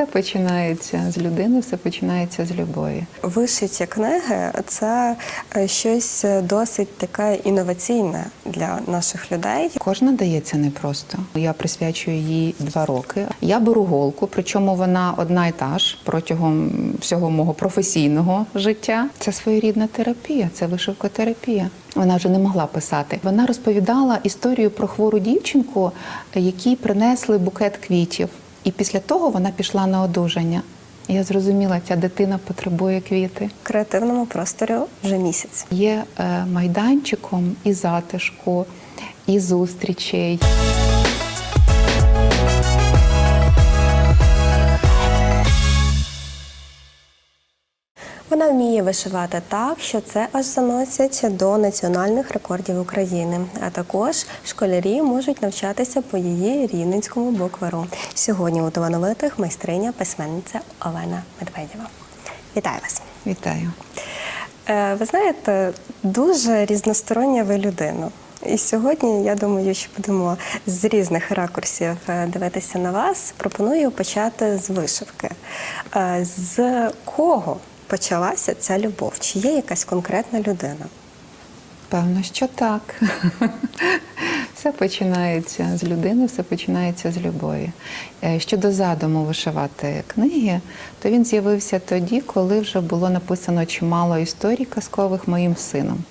Все починається з людини, все починається з любові. Вишиті книги це е, щось досить таке інноваційне для наших людей. Кожна дається непросто. Я присвячую їй два роки. Я беру голку, причому вона одна і та ж протягом всього мого професійного життя. Це своєрідна терапія, це вишивкотерапія. Вона вже не могла писати. Вона розповідала історію про хвору дівчинку, якій принесли букет квітів. І після того вона пішла на одужання. Я зрозуміла, ця дитина потребує квіти. В креативному просторі вже місяць. Є е, майданчиком і затишку, і зустрічей. Вона вміє вишивати так, що це аж заносять до національних рекордів України. А також школярі можуть навчатися по її рівненському буквару. Сьогодні у талановитих майстриня письменниця Олена Медведєва. Вітаю вас! Вітаю. Е, Ви знаєте, дуже різностороння ви людина. І сьогодні я думаю, що будемо з різних ракурсів е, дивитися на вас. Пропоную почати з вишивки. Е, З кого почалася ця любов? Чи є якась конкретна людина? Певно, що так. Все починається з людини, все починається з любові. Е, Щодо задуму вишивати книги, то він з'явився тоді, коли вже було написано чимало історій казкових моїм сином.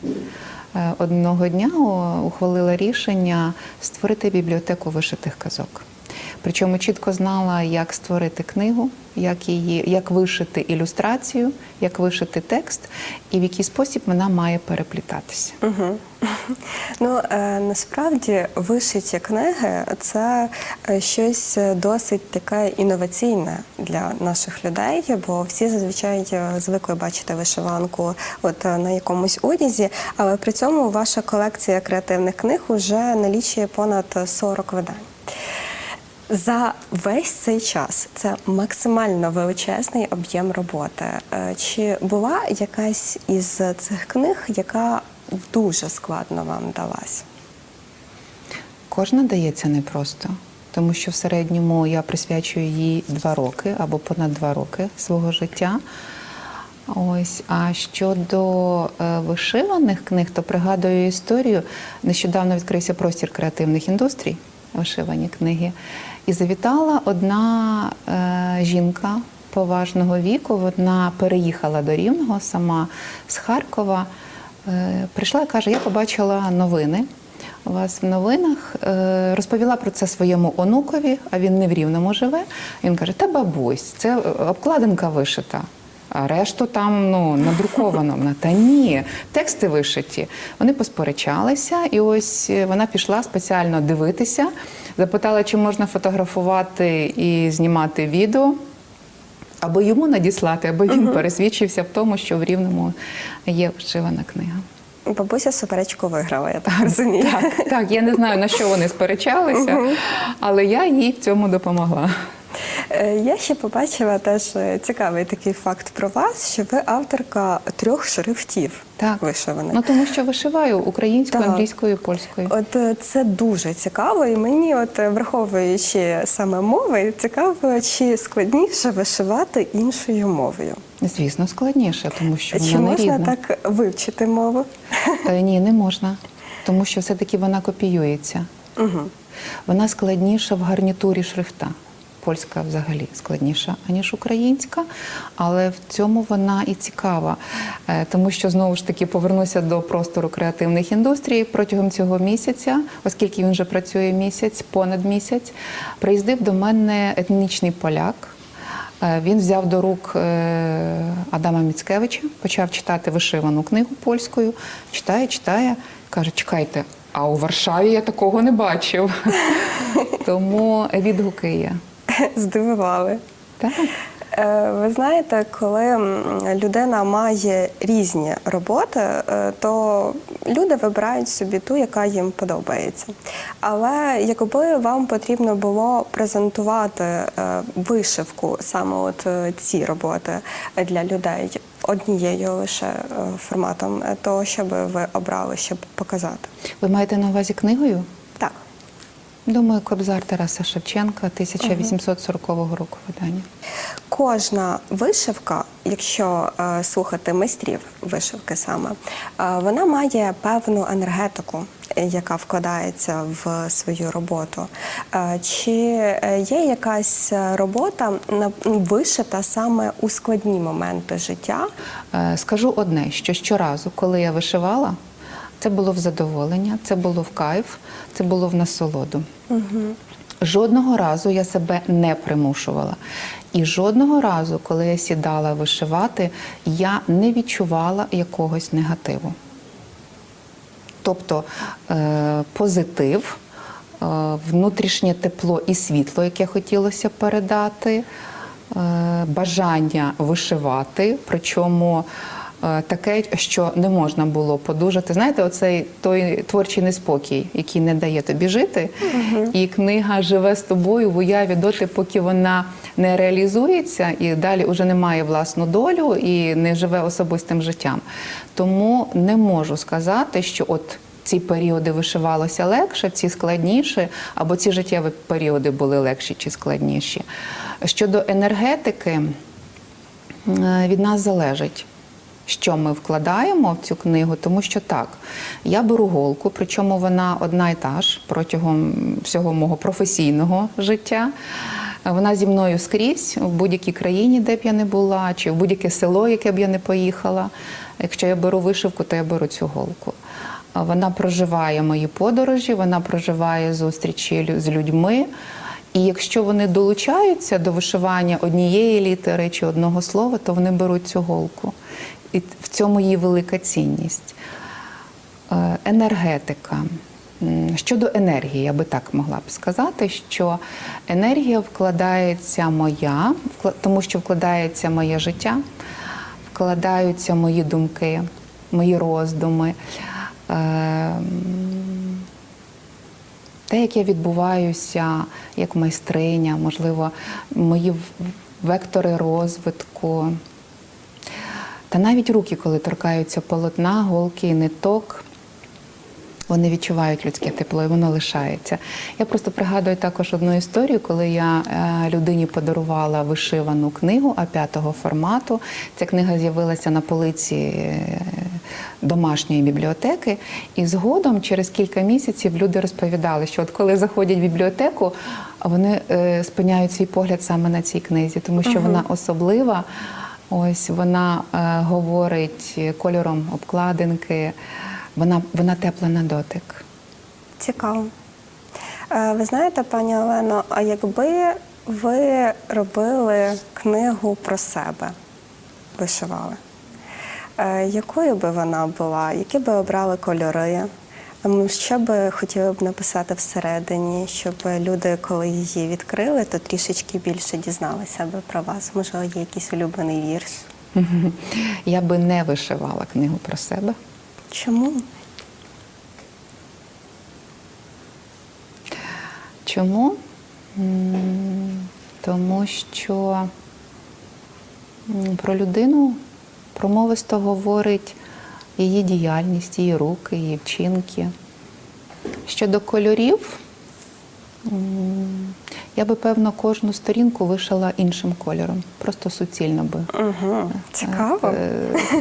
Е, Одного дня ухвалила рішення створити бібліотеку вишитих казок. Причому чітко знала, як створити книгу, як її, як вишити ілюстрацію, як вишити текст, і в який спосіб вона має переплітатися. Угу. Ну е, насправді вишиті книги це е, щось досить таке інноваційне для наших людей, бо всі зазвичай е, звикли бачити вишиванку от е, на якомусь одязі, але при цьому ваша колекція креативних книг вже налічує понад 40 видань. За весь цей час це максимально величезний об'єм роботи. Е, Чи була якась із цих книг, яка дуже складно вам далась? Кожна дається непросто, тому що в середньому я присвячую їй два роки або понад два роки свого життя. Ось, а щодо е, вишиваних книг, то пригадую історію. Нещодавно відкрився простір креативних індустрій, вишивані книги. І завітала одна е, жінка поважного віку. Вона переїхала до Рівного сама з Харкова. Е, прийшла і каже: Я побачила новини. У вас в новинах е, розповіла про це своєму онукові, а він не в рівному живе. Він каже: Та бабусь, це е, обкладинка вишита. А решту там ну надруковано. Вона та ні, тексти вишиті. Вони посперечалися, і ось е, вона пішла спеціально дивитися, запитала, чи можна фотографувати і знімати відео. Або йому надіслати, аби він пересвідчився в тому, що в рівному є вшивана книга. Бабуся суперечку виграла, я так розумію. Так, так, я не знаю на що вони сперечалися, але я їй в цьому допомогла. Е, Я ще побачила теж е, цікавий такий факт про вас, що ви авторка трьох шрифтів Так, вишиваних. ну тому що вишиваю українською, Так. англійською, польською. От е, це дуже цікаво, і мені, от враховуючи саме мови, цікаво, чи складніше вишивати іншою мовою. Звісно, складніше, тому що вона Чи не можна рідна. так вивчити мову? Е, Ні, не можна, тому що все-таки вона копіюється. Угу. Вона складніша в гарнітурі шрифта. Польська взагалі складніша, аніж українська, але в цьому вона і цікава, Е, тому що знову ж таки повернуся до простору креативних індустрій протягом цього місяця, оскільки він вже працює місяць, понад місяць, приїздив до мене етнічний поляк. Е, Він взяв до рук е, Адама Міцкевича, почав читати вишивану книгу польською, читає, читає, каже: чекайте, а у Варшаві я такого не бачив. Тому відгуки є. Здивували. Так. Е, Ви знаєте, коли людина має різні роботи, е, то люди вибирають собі ту, яка їм подобається. Але якби вам потрібно було презентувати е, вишивку саме от ці роботи для людей однією лише форматом, то що би ви обрали, щоб показати? Ви маєте на увазі книгою? Думаю, Кобзар Тараса Шевченка 1840 року видання. кожна вишивка, якщо е, слухати майстрів вишивки саме, е, вона має певну енергетику, яка вкладається в свою роботу. Е, чи е, є якась робота на- вишита саме у складні моменти життя? Е, Скажу одне, що щоразу, коли я вишивала, це було в задоволення, це було в кайф, це було в насолоду. Жодного разу я себе не примушувала. І жодного разу, коли я сідала вишивати, я не відчувала якогось негативу. Тобто е, позитив, е, внутрішнє тепло і світло, яке хотілося передати, е, бажання вишивати, причому таке, що не можна було подужати. Знаєте, оцей той творчий неспокій, який не дає тобі жити, і книга живе з тобою в уяві доти, поки вона не реалізується і далі вже не має власну долю і не живе особистим життям. Тому не можу сказати, що от ці періоди вишивалося легше, ці складніші, або ці життєві періоди були легші чи складніші. Щодо енергетики, е, від нас залежить. Що ми вкладаємо в цю книгу, тому що так, я беру голку, причому вона одна і та ж протягом всього мого професійного життя. Вона зі мною скрізь в будь-якій країні, де б я не була, чи в будь-яке село, яке б я не поїхала. Якщо я беру вишивку, то я беру цю голку. Вона проживає мої подорожі, вона проживає зустрічі з людьми. І якщо вони долучаються до вишивання однієї літери чи одного слова, то вони беруть цю голку. І в цьому її велика цінність. Е, Енергетика. Щодо енергії, я би так могла б сказати, що енергія вкладається моя, тому що вкладається моє життя, вкладаються мої думки, мої роздуми. Ем, те, як я відбуваюся як майстриня, можливо, мої вектори розвитку. Та навіть руки, коли торкаються полотна, голки ниток, вони відчувають людське тепло і воно лишається. Я просто пригадую також одну історію, коли я е, людині подарувала вишивану книгу А5 формату. Ця книга з'явилася на полиці е, домашньої бібліотеки. І згодом, через кілька місяців, люди розповідали, що от коли заходять в бібліотеку, вони е, спиняють свій погляд саме на цій книзі, тому що вона особлива. Ось вона е, говорить кольором обкладинки, вона, вона тепла на дотик. Цікаво. Е, Ви знаєте, пані Олено, а якби ви робили книгу про себе, вишивали, е, якою би вона була? Які би обрали кольори? Ем, Що би хотіли б написати всередині, щоб люди, коли її відкрили, то трішечки більше дізналися би про вас? Можливо, є якийсь улюблений вірш? Я би не вишивала книгу про себе. Чому? Чому? Тому що про людину промовисто говорить її діяльність, її руки, її вчинки. Щодо кольорів, я би, певно, кожну сторінку вишила іншим кольором, просто суцільно би. Угу. Цікаво. е,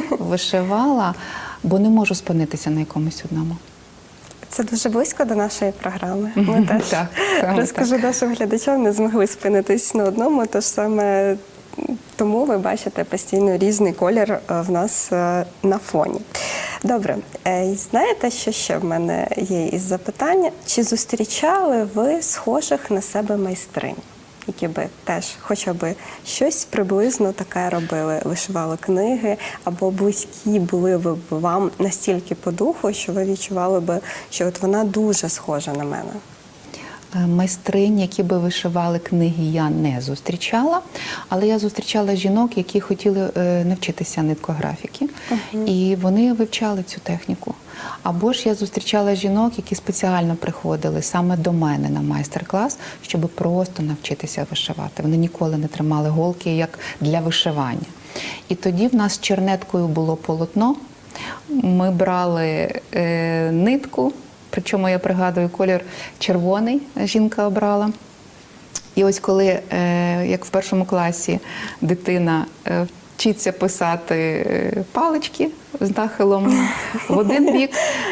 вишивала, бо не можу спинитися на якомусь одному. Це дуже близько до нашої програми. Ми теж Так, розкажу нашим глядачам, не змогли спинитись на одному, тож саме тому ви бачите постійно різний колір е, в нас на фоні. Добре, е, знаєте, що ще в мене є із запитання? Чи зустрічали ви схожих на себе майстринь? Які би теж хоча б щось приблизно таке робили, вишивали книги, або близькі були б вам настільки по духу, що ви відчували би, що от вона дуже схожа на мене. Е, Майстринь, які би вишивали книги, я не зустрічала, але я зустрічала жінок, які хотіли е, навчитися ниткографіки, і вони вивчали цю техніку. Або ж я зустрічала жінок, які спеціально приходили саме до мене на майстер-клас, щоб просто навчитися вишивати. Вони ніколи не тримали голки як для вишивання. І тоді в нас чернеткою було полотно. Ми брали е, нитку, причому я пригадую колір червоний жінка обрала. І ось коли, е, як в першому класі, дитина е, вчиться писати е, палички з нахилом в один бік,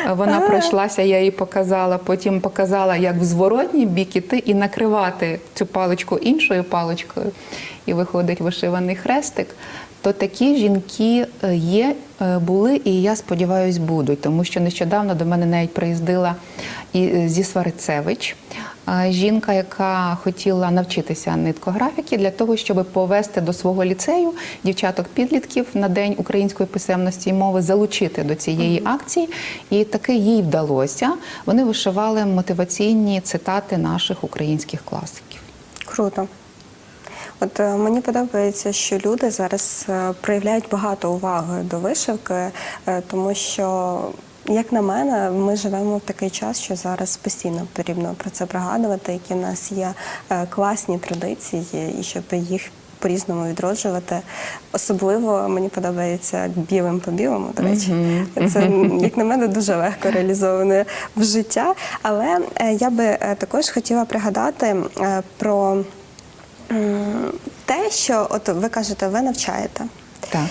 вона пройшлася, я їй показала, потім показала, як в зворотній бік іти і накривати цю паличку іншою паличкою, і виходить вишиваний хрестик. То такі жінки е, є, е, були, і я сподіваюся, будуть, тому що нещодавно до мене навіть приїздила і е, зі Сварицевич, жінка, яка хотіла навчитися ниткографіки для того, щоб повести до свого ліцею дівчаток-підлітків на день української писемності і мови, залучити до цієї акції. І таки їй вдалося. Вони вишивали мотиваційні цитати наших українських класиків. Круто. От е, мені подобається, що люди зараз е, проявляють багато уваги до вишивки, е, тому що, як на мене, ми живемо в такий час, що зараз постійно потрібно про це пригадувати, які в нас є класні традиції, і щоб їх по-різному відроджувати. Особливо мені подобається білим по білому, до речі. Це, як на мене, дуже легко реалізоване в життя. Але я би також хотіла пригадати про те, що от ви кажете, ви навчаєте. Так.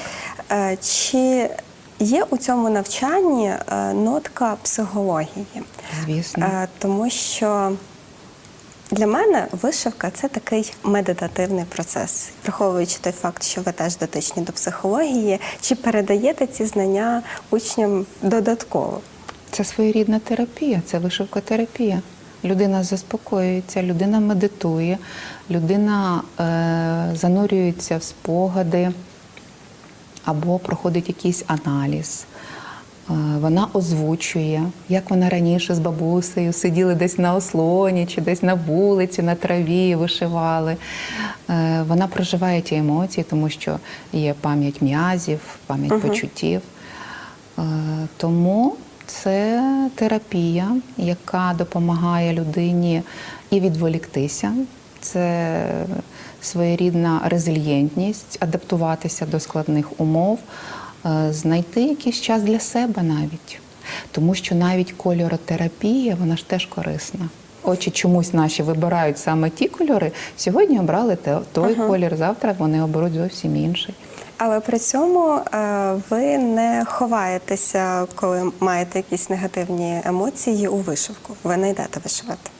Е, Чи є у цьому навчанні е, нотка психології? Звісно. Е, Тому що для мене вишивка це такий медитативний процес, враховуючи той факт, що ви теж дотичні до психології, чи передаєте ці знання учням додатково? Це своєрідна терапія, це вишивкотерапія. Людина заспокоюється, людина медитує, людина е, занурюється в спогади або проходить якийсь аналіз. Е, Вона озвучує, як вона раніше з бабусею сиділи десь на ослоні чи десь на вулиці, на траві, вишивали. Е, Вона проживає ті емоції, тому що є пам'ять м'язів, пам'ять почуттів. Е, Тому це терапія, яка допомагає людині і відволіктися. Це своєрідна резильєнтність, адаптуватися до складних умов, е, знайти якийсь час для себе навіть. Тому що навіть кольоротерапія, вона ж теж корисна. Очі чомусь наші вибирають саме ті кольори. Сьогодні обрали той колір, завтра вони оберуть зовсім інший. Але при цьому е, ви не ховаєтеся, коли маєте якісь негативні емоції у вишивку. Ви не йдете вишивати.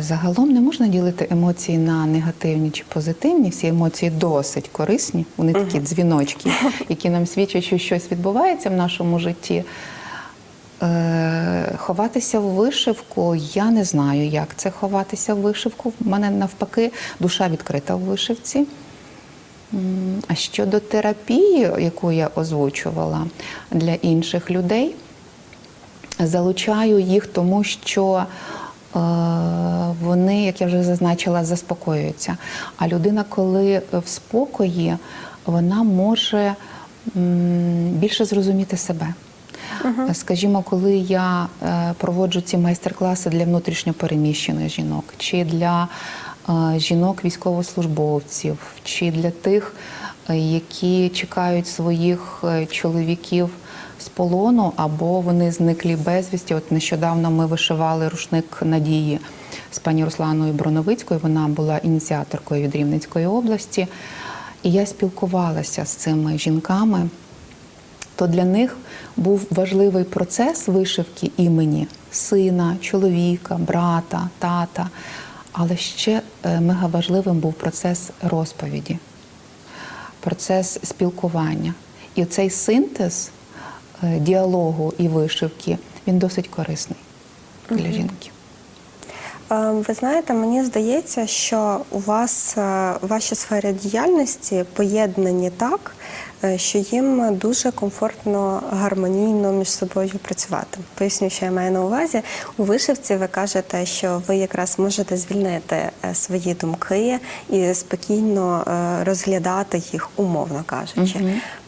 Загалом не можна ділити емоції на негативні чи позитивні. Всі емоції досить корисні. Вони такі дзвіночки, які нам свідчать, що щось відбувається в нашому житті. Е, Ховатися в вишивку, я не знаю, як це ховатися в вишивку. У мене навпаки душа відкрита в вишивці. А щодо терапії, яку я озвучувала для інших людей, залучаю їх, тому що е, вони, як я вже зазначила, заспокоюються. А людина, коли в спокої, вона може більше зрозуміти себе. Скажімо, коли я е, проводжу ці майстер-класи для внутрішньопереміщених жінок, чи для е, жінок військовослужбовців, чи для тих, е, які чекають своїх е, чоловіків з полону, або вони зниклі безвісті. От нещодавно ми вишивали рушник надії з пані Русланою Броновицькою. Вона була ініціаторкою від Рівненської області. І я спілкувалася з цими жінками то для них був важливий процес вишивки імені сина, чоловіка, брата, тата. Але ще е, мегаважливим був процес розповіді, процес спілкування. І цей синтез е, діалогу і вишивки він досить корисний для жінки. Е, Ви знаєте, мені здається, що у вас е, ваші сфери діяльності поєднані так, що їм дуже комфортно, гармонійно між собою працювати. Поясню, що я маю на увазі. У вишивці ви кажете, що ви якраз можете звільнити е, свої думки і спокійно е, розглядати їх, умовно кажучи.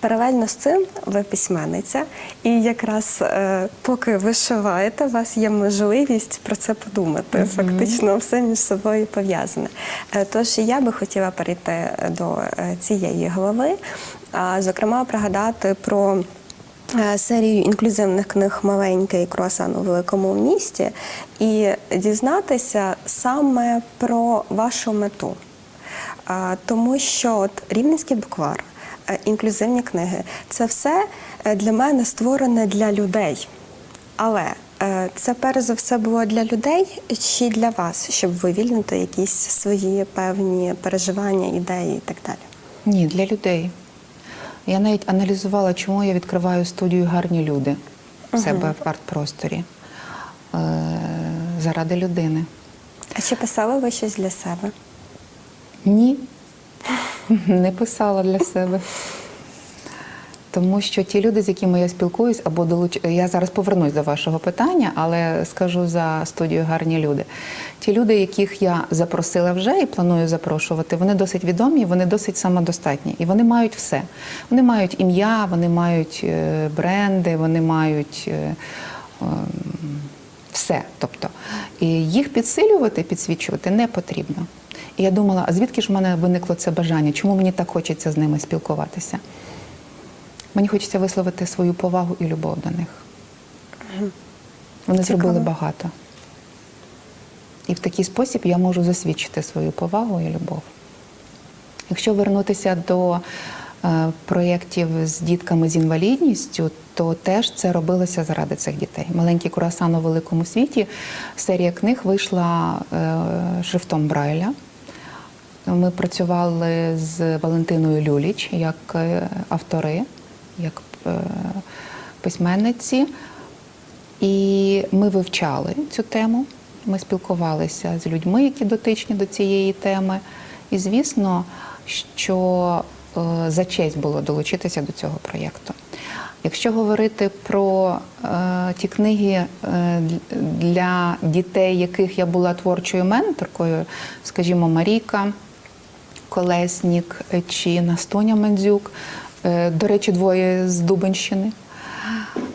Паралельно з цим ви письменниця, і якраз е, поки вишиваєте, у вас є можливість про це подумати. Фактично, все між собою пов'язане. Е, тож я би хотіла перейти до е, цієї глави, а зокрема пригадати про е, серію інклюзивних книг маленький круасан у великому місті і дізнатися саме про вашу мету. Тому що от Рівненський буквар, е, інклюзивні книги це все е, для мене створене для людей. Але це перш за все було для людей чи для вас, щоб вивільнити якісь свої певні переживання, ідеї і так далі. Ні, для людей. Я навіть аналізувала, чому я відкриваю студію гарні люди в себе в арт-просторі. Е, заради людини. А чи писали ви щось для себе? Ні, не писала для себе. Тому що ті люди, з якими я спілкуюсь, або долуч... я зараз повернусь до вашого питання, але скажу за студію гарні люди. Ті люди, яких я запросила вже і планую запрошувати, вони досить відомі, вони досить самодостатні. І вони мають все. Вони мають ім'я, вони мають е, бренди, вони мають. е, ем, все. Тобто, і їх підсилювати, підсвічувати не потрібно. І я думала, а звідки ж в мене виникло це бажання? Чому мені так хочеться з ними спілкуватися? Мені хочеться висловити свою повагу і любов до них. Вони Цікаво. зробили багато. І в такий спосіб я можу засвідчити свою повагу і любов. Якщо вернутися до е, проєктів з дітками з інвалідністю, то теж це робилося заради цих дітей. Маленький круасан у великому світі. Серія книг вийшла е, шрифтом Брайля. Ми працювали з Валентиною Люліч як е, автори, як е, письменниці. І ми вивчали цю тему. Ми спілкувалися з людьми, які дотичні до цієї теми. І звісно, що е, за честь було долучитися до цього проєкту. Якщо говорити про е, ті книги е, для дітей, яких я була творчою менторкою, скажімо, Маріка, Колеснік чи Настоня Мендзюк, е, до речі, двоє з Дубенщини.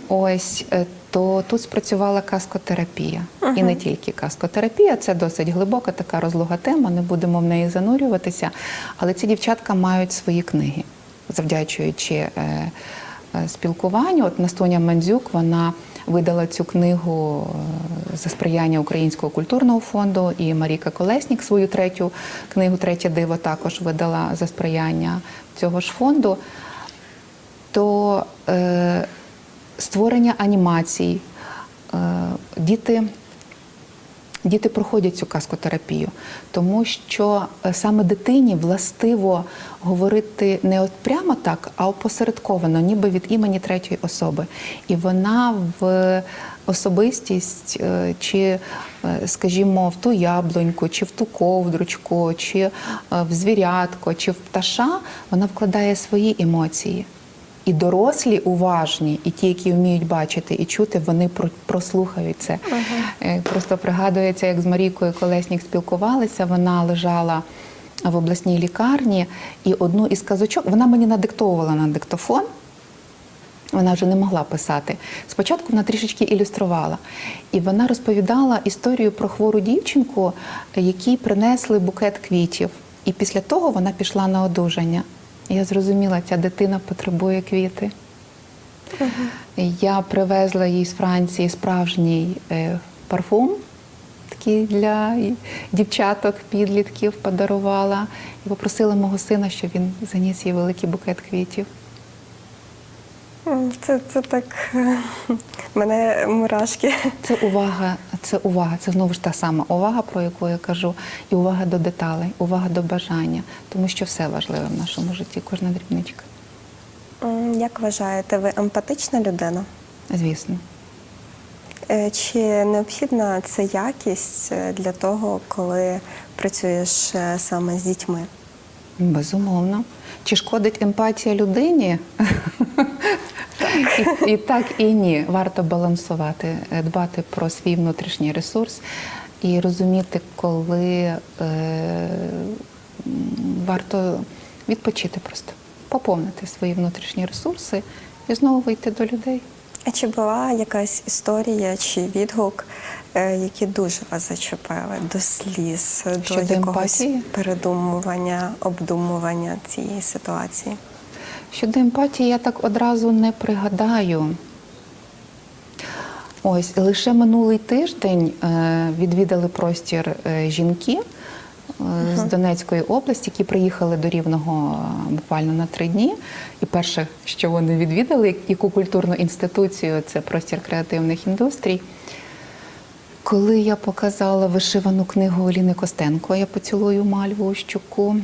Ось е, то тут спрацювала каскотерапія. І не тільки каскотерапія, це досить глибока така розлога тема, не будемо в неї занурюватися. Але ці дівчатка мають свої книги, завдячуючи е, е, спілкуванню. От Настоня Мандзюк вона видала цю книгу е, за сприяння Українського культурного фонду, і Маріка Колеснік свою третю книгу Третє диво також видала за сприяння цього ж фонду. То е, створення анімацій, е, діти. Діти проходять цю каскотерапію, тому що е, саме дитині властиво говорити не от прямо так, а опосередковано, ніби від імені третьої особи. І вона в особистість, е, чи, е, скажімо, в ту яблуньку, чи в ту ковдручку, чи в звірятко, чи в пташа, вона вкладає свої емоції. І дорослі уважні, і ті, які вміють бачити і чути, вони прослухають це. Е, Просто пригадується, як з Марійкою Колеснік спілкувалися. Вона лежала в обласній лікарні, і одну із казочок вона мені надиктовувала на диктофон. Вона вже не могла писати. Спочатку вона трішечки ілюструвала. І вона розповідала історію про хвору дівчинку, якій принесли букет квітів. І після того вона пішла на одужання. Я зрозуміла, ця дитина потребує квіти. Я привезла їй з Франції справжній е, парфум, такий для дівчаток, підлітків подарувала. І попросила мого сина, щоб він заніс їй великий букет квітів. Це, це так мене мурашки. Це увага, це увага, це знову ж та сама увага, про яку я кажу, і увага до деталей, увага до бажання, тому що все важливе в нашому житті, кожна дрібничка. Як вважаєте, ви емпатична людина? Звісно. Е, Чи необхідна ця якість е, для того, коли працюєш е, саме з дітьми? Безумовно. Чи шкодить емпатія людині? І, і так, і ні. Варто балансувати, е, дбати про свій внутрішній ресурс і розуміти, коли е, варто відпочити просто, поповнити свої внутрішні ресурси і знову вийти до людей. А чи була якась історія чи відгук, е, які дуже вас зачепили до сліз, Щодо до якогось емпатії? передумування, обдумування цієї ситуації? Щодо емпатії, я так одразу не пригадаю. Ось лише минулий тиждень е, відвідали простір е, жінки е, з Донецької області, які приїхали до Рівного буквально на три дні. І перше, що вони відвідали, яку культурну інституцію, це простір креативних індустрій. Коли я показала вишивану книгу Оліни Костенко, я поцілую мальву щуку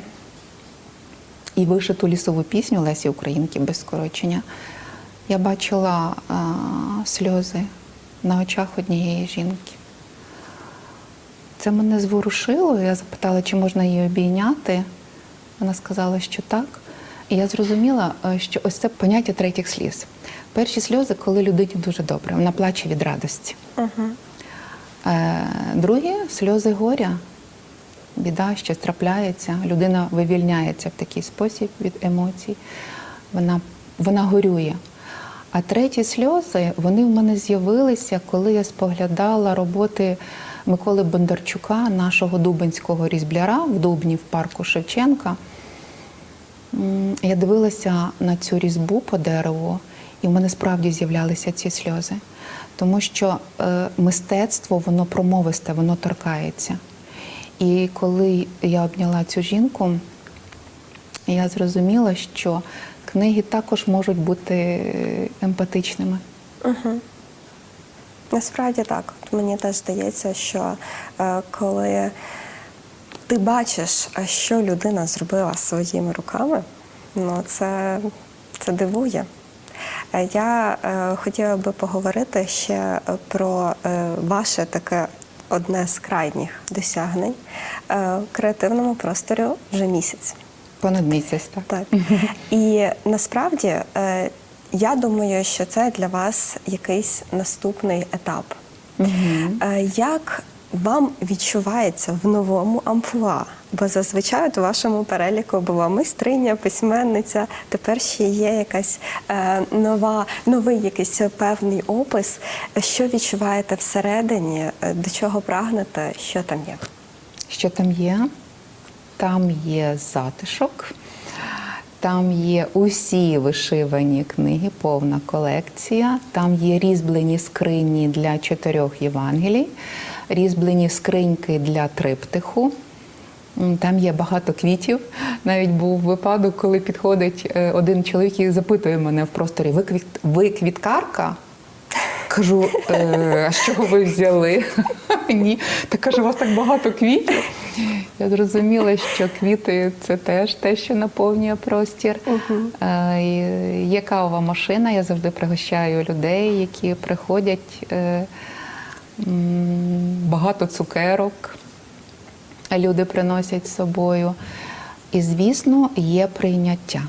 і вишиту лісову пісню Лесі Українки без скорочення, я бачила а, сльози на очах однієї жінки. Це мене зворушило. Я запитала, чи можна її обійняти. Вона сказала, що так. І я зрозуміла, е, що ось це поняття третіх сліз. Перші сльози, коли людині дуже добре, вона плаче від радості. Е, Другі сльози горя, біда, щось трапляється, людина вивільняється в такий спосіб від емоцій, вона, вона горює. А треті сльози вони в мене з'явилися, коли я споглядала роботи Миколи Бондарчука, нашого дубинського різбляра в Дубні в парку Шевченка. Я дивилася на цю різьбу по дереву, і в мене справді з'являлися ці сльози. Тому що е, мистецтво, воно промовисте, воно торкається. І коли я обняла цю жінку, я зрозуміла, що книги також можуть бути е, емпатичними. Насправді так. Мені теж здається, що е, коли ти бачиш, що людина зробила своїми руками, ну це, це дивує. Е, Я е, хотіла би поговорити ще про е, ваше таке одне з крайніх досягнень е, в креативному просторі вже місяць. Понад місяць, так. Так. І насправді е, я думаю, що це для вас якийсь наступний етап. Е, Як вам відчувається в новому амплуа? Бо зазвичай у вашому переліку була майстриня, письменниця. Тепер ще є якась е, нова, новий якийсь певний опис. Що відчуваєте всередині, е, до чого прагнете, що там є? Що там є? Там є затишок, там є усі вишивані книги, повна колекція, там є різьблені скрині для чотирьох Євангелій, різьблені скриньки для триптиху. Там є багато квітів. Навіть був випадок, коли підходить е, один чоловік і запитує мене в просторі: ви, квіт... ви квіткарка? Кажу, «Е, а з ви взяли? Ні. Та каже, у вас так багато квітів. Я зрозуміла, що квіти це теж те, що наповнює простір. Е, Є кавова машина, я завжди пригощаю людей, які приходять. Е, Багато цукерок люди приносять з собою. І, звісно, є прийняття.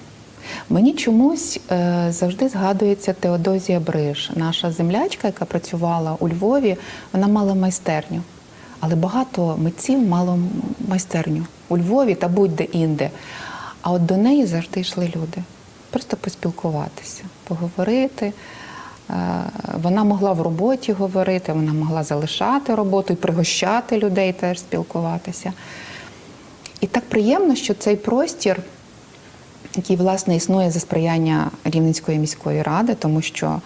Мені чомусь е, завжди згадується Теодозія Бриш, наша землячка, яка працювала у Львові, вона мала майстерню. Але багато митців мало майстерню у Львові та будь-де інде. А от до неї завжди йшли люди. Просто поспілкуватися, поговорити. Е, Вона могла в роботі говорити, вона могла залишати роботу і пригощати людей, теж спілкуватися. І так приємно, що цей простір, який власне існує за сприяння Рівненської міської ради, тому що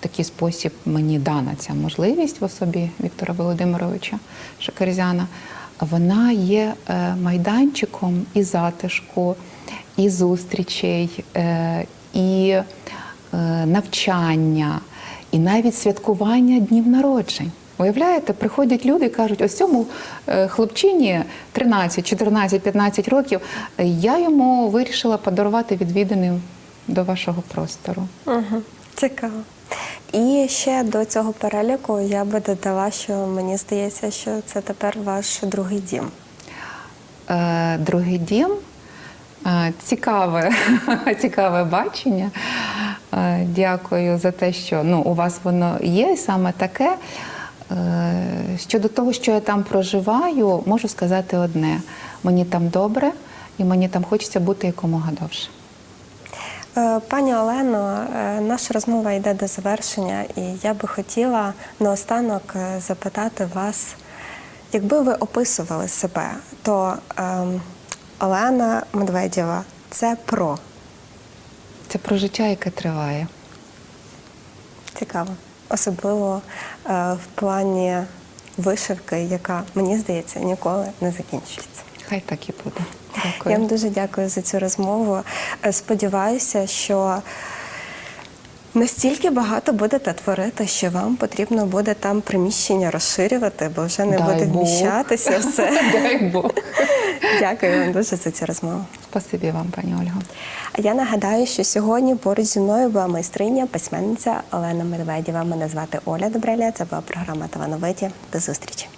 в такий спосіб мені дана ця можливість в особі Віктора Володимировича Шакарзяна, вона є е, майданчиком і затишку, і зустрічей, е, і е, навчання, і навіть святкування днів народжень. Уявляєте, приходять люди і кажуть, ось цьому е, хлопчині 13, 14, 15 років. Я йому вирішила подарувати відвідини до вашого простору. Угу. Цікаво. І ще до цього переліку я би додала, що мені здається, що це тепер ваш другий дім. Е, Другий дім. Е, Цікаве, цікаве бачення. Е, Дякую за те, що ну, у вас воно є саме таке. Е, Щодо того, що я там проживаю, можу сказати одне: мені там добре, і мені там хочеться бути якомога довше. Е, Пані Олено, е, наша розмова йде до завершення, і я би хотіла наостанок запитати вас, якби ви описували себе, то ем, Олена Медведєва це про. Це про життя, яке триває. Цікаво. Особливо е, в плані вишивки, яка, мені здається, ніколи не закінчується. Хай так і буде. Я Дякую. вам дуже дякую за цю розмову. Е, Сподіваюся, що настільки багато будете творити, що вам потрібно буде там приміщення розширювати, бо вже не Дай буде Бог. вміщатися все. Дай Бог. Дякую вам дуже за цю розмову. Спасибі вам, пані Ольга. А я нагадаю, що сьогодні поруч зі мною була майстриня, письменниця Олена Медведєва. Мене звати Оля Добреля. Це була програма Талановиті. До зустрічі.